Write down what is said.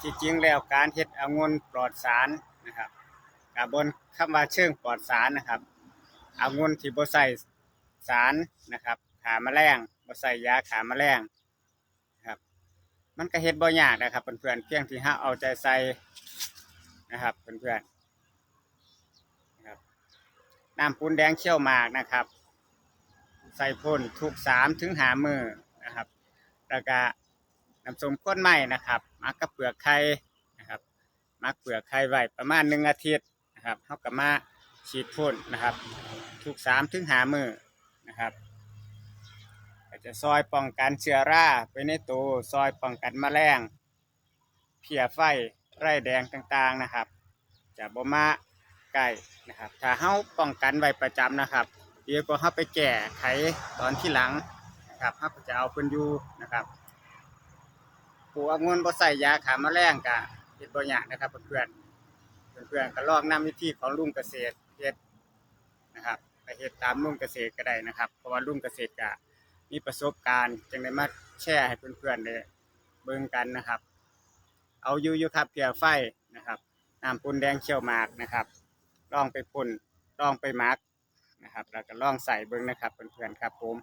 ที่จริงแล้วการเฮ็ดองุ่นปลอดสารนะครับกับบนคำว่าเชิงปลอดสารนะครับองุ่นที่บ่ใส่สารนะครับ ขาแมลงบ่ใส่ยาขาแมลงนะครับ มันก็เฮ็ดบ่ยากนะครับเพื่อนๆเพียงที่เฮาเอาใจใส่นะครับเพื่อนๆนะครับน้ำปูนแดงเขี้ยวหมากนะครับ ใส่พ่นทุกสามถึงหามือนะครับแล้วก็ น้ำส้มข้นไหม้นะครับมักกับเปลือกไข่นะครับมักเปลือกไข่ไว้ประมาณหนึ่งอาทิตย์นะครับเขาก็มาฉีดพ่นนะครับ ทุกสามถึงหามือนะครับจะซอยป้องกันเชื้อราไปในตัวซอยป้องกันแมลงเพียไฟไร่แดงต่างๆนะครับ จะบ่มาใกล้นะครับถ้าเฮาป้องกันไว้ประจำนะครับเดี๋ยวก็เฮาไปแก้ไขตอนที่หลังนะครับเฮาก็จะเอาเพิ่นอยู่นะครับ ลูกองุ่นบ่ใส่ยาฆ่าแมลงก็เฮ็ดบ่ยากนะครับเพื่อนๆเพื่อนๆก็ลองนำวิธีของลุงเกษตรเฮ็ดนะครับไปเฮ็ดตามลุงเกษตรก็ได้นะครับ เพราะว่าลุงเกษตรก็มีประสบการณ์จึงได้มาแชร์ให้เพื่อนๆได้เบิ่งกันนะครับ เอาอยู่อยู่ครับเพียวไฟนะครับน้ำปูนแดงเขียวหมากนะครับลองไปปุ่นลองไปหมักนะครับแล้วก็ลองใส่เบิ้งนะครับเพื่อนๆครับผม